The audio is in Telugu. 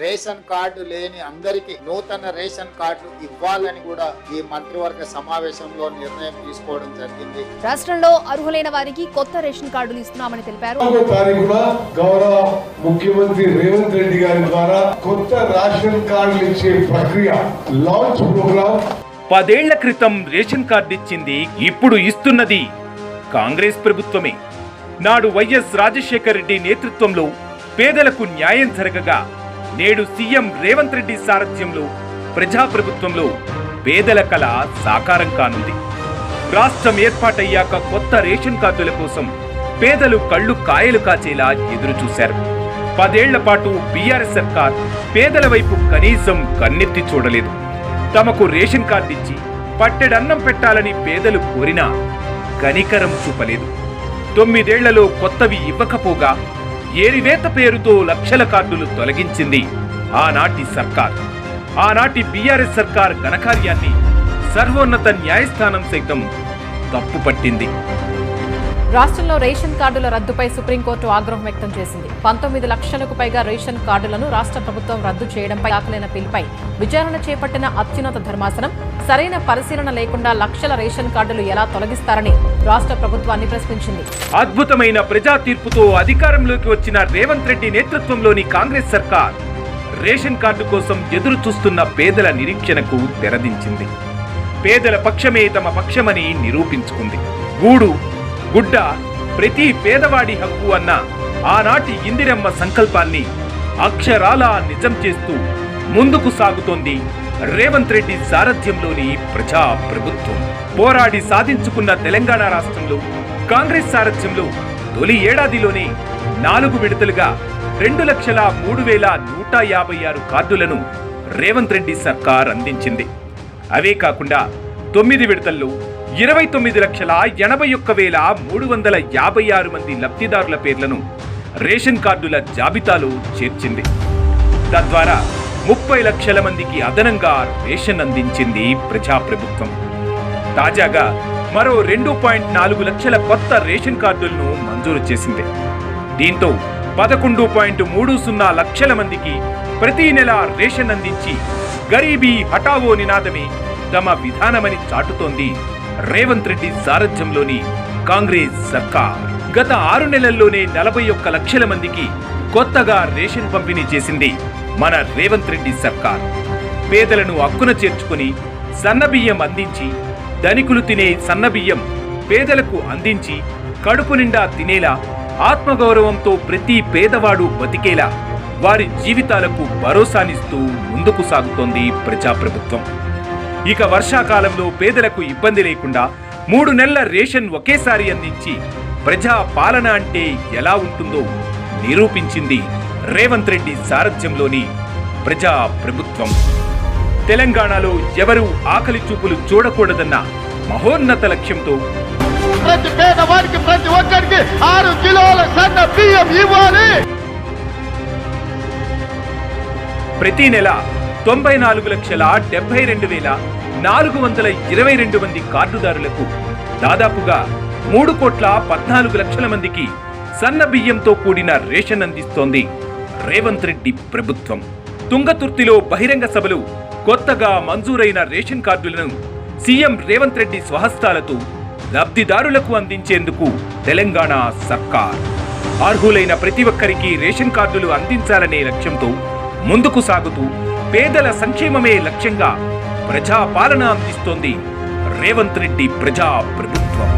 రేషన్ కార్డు లేని అందరికీ నూతన రేషన్ కార్డు ఇవ్వాలని కూడా ఈ మంత్రివర్గ సమావేశంలో నిర్ణయం తీసుకోవడం జరిగింది. రాష్ట్రంలో అర్హులైన వారికి కొత్త రేషన్ కార్డులు ఇస్తున్నామని తెలిపారు. గౌరవ ముఖ్యమంత్రి రేవంత్ రెడ్డి గారి ద్వారా కొత్త రేషన్ కార్డులు ఇచ్చే ప్రక్రియ లాంచ్ ప్రోగ్రామ్ పదేళ్ళ క్రితం రేషన్ కార్డు ఇచ్చింది ఇప్పుడు ఇస్తున్నది కాంగ్రెస్ ప్రభుత్వమే. నాడు వైఎస్ రాజశేఖర రెడ్డి నేతృత్వంలో పేదలకు న్యాయం జరగగా నేడు సీఎం రేవంత్ రెడ్డి సారథ్యంలో ప్రజాప్రభుత్వంలో పేదల కళ సాకారం కానుంది. రాష్ట్రం ఏర్పాటయ్యాక కొత్త రేషన్ కార్డుల కోసం పేదలు కళ్ళు కాయలు కాచేలా ఎదురుచూశారు. పదేళ్ళ పాటు బీఆర్ఎస్ సర్కార్ పేదల వైపు కనీసం కన్నెత్తి చూడలేదు. తమకు రేషన్ కార్డు ఇచ్చి పట్టెడన్నం పెట్టాలని పేదలు కోరినా కనికరం చూపలేదు. తొమ్మిదేళ్ళలో కొత్తవి ఇవ్వకపోగా ఏరివేత పేరుతో లక్షల కార్డులు తొలగించింది ఆనాటి సర్కార్. ఆనాటి బీఆర్ఎస్ సర్కార్ ఘనకార్యాన్ని సర్వోన్నత న్యాయస్థానం సైతం తప్పుపట్టింది రాష్ట్రంలో రేషన్ కార్డుల రద్దుపై సుప్రీంకోర్టు ఆగ్రహం వ్యక్తం చేసింది. పంతొమ్మిది లక్షలకు పైగా రేషన్ కార్డులను రాష్ట్ర ప్రభుత్వం రద్దు చేయడంపై దాఖలైన పిల్పై విచారణ చేపట్టిన అత్యున్నత ధర్మాసనం సరైన పరిశీలన లేకుండా లక్షల రేషన్ కార్డులు ఎలా తొలగిస్తారని రాష్ట్ర ప్రభుత్వాన్ని ప్రశ్నించింది. అద్భుతమైన ప్రజా తీర్పుతో అధికారంలోకి వచ్చిన రేవంత్ రెడ్డి నేతృత్వంలోని కాంగ్రెస్ సర్కార్ రేషన్ కార్డు కోసం ఎదురు చూస్తున్న పేదల నిరీక్షణకు తెరదించింది. పేదల పక్షమే తమ పక్షమని నిరూపించుకుంది. గూడు గుడ్డ ప్రతి పేదవాడి హక్కు అన్న ఆనాటి ఇందిరమ్మ సంకల్పాన్ని అక్షరాలా నిజం చేస్తూ ముందుకు సాగుతోంది రేవంత్ రెడ్డి సారథ్యంలోని ప్రజా ప్రభుత్వం పోరాడి సాధించుకున్న తెలంగాణ రాష్ట్రంలో కాంగ్రెస్ సారథ్యంలో తొలి ఏడాదిలోనే నాలుగు విడతలుగా రెండు లక్షల మూడు వేల నూట యాభై ఆరు కార్డులను రేవంత్ రెడ్డి సర్కార్ అందించింది. అవే కాకుండా తొమ్మిది విడతల్లో ఇరవై తొమ్మిది లక్షల ఎనభై ఒక్క వేల మూడు వందల యాభై ఆరు మంది లబ్ధిదారుల పేర్లను రేషన్ కార్డుల జాబితాలో చేర్చింది. తద్వారా ముప్పై లక్షల మందికి అదనంగా రేషన్ అందించింది ప్రజాప్రభుత్వం. తాజాగా మరో రెండు పాయింట్ నాలుగు లక్షల కొత్త రేషన్ కార్డులను మంజూరు చేసింది. దీంతో పదకొండు పాయింట్ మూడు సున్నా లక్షల మందికి ప్రతి నెల రేషన్ అందించి గరీబీ హఠావో నినాదమే తమ విధానమని చాటుతోంది రేవంత్ రెడ్డి సారథ్యంలోని కాంగ్రెస్ సర్కార్. గత ఆరు నెలల్లోనే నలభై ఒక్క లక్షల మందికి కొత్తగా రేషన్ పంపిణీ చేసింది మన రేవంత్ రెడ్డి సర్కార్. పేదలను అక్కున చేర్చుకుని సన్నబియ్యం అందించి ధనికులు తినే సన్నబియ్యం పేదలకు అందించి కడుపు నిండా తినేలా ఆత్మగౌరవంతో ప్రతి పేదవాడు బతికేలా వారి జీవితాలకు భరోసానిస్తూ ముందుకు సాగుతోంది ప్రజాప్రభుత్వం. ఇక వర్షాకాలంలో పేదలకు ఇబ్బంది లేకుండా మూడు నెలల రేషన్ ఒకేసారి అందించి ప్రజా పాలన అంటే ఎలా ఉంటుందో నిరూపించింది రేవంత్ రెడ్డి సారథ్యంలోని ప్రజా ప్రభుత్వం తెలంగాణలో ఎవరూ ఆకలి చూపులు చూడకూడదన్న మహోన్నత లక్ష్యంతో ప్రతి పేదవాడికి ప్రతి ఒక్కరికి ఆరు కిలోల సన్న బియ్యం ఇవ్వాలి. ప్రతి నెల తొంభై నాలుగు లక్షల డెబ్బై రెండు వేల నాలుగు వందల ఇరవై రెండు మంది కార్డుదారులకు దాదాపుగా మూడు కోట్ల పద్నాలుగు లక్షల మందికి సన్న బియ్యంతో కూడిన రేషన్ అందిస్తోంది. రేవంత్ రెడ్డి ప్రభుత్వం. తుంగతుర్తిలో బహిరంగ సభలు కొత్తగా మంజూరైన రేషన్ కార్డులను సీఎం రేవంత్ రెడ్డి స్వహస్తాలతో లబ్ధిదారులకు అందించేందుకు తెలంగాణ సర్కార్. అర్హులైన ప్రతి ఒక్కరికి రేషన్ కార్డులు అందించాలనే లక్ష్యంతో ముందుకు సాగుతూ పేదల సంక్షేమమే లక్ష్యంగా ప్రజాపాలన అందిస్తోంది రేవంత్ రెడ్డి ప్రజా ప్రభుత్వం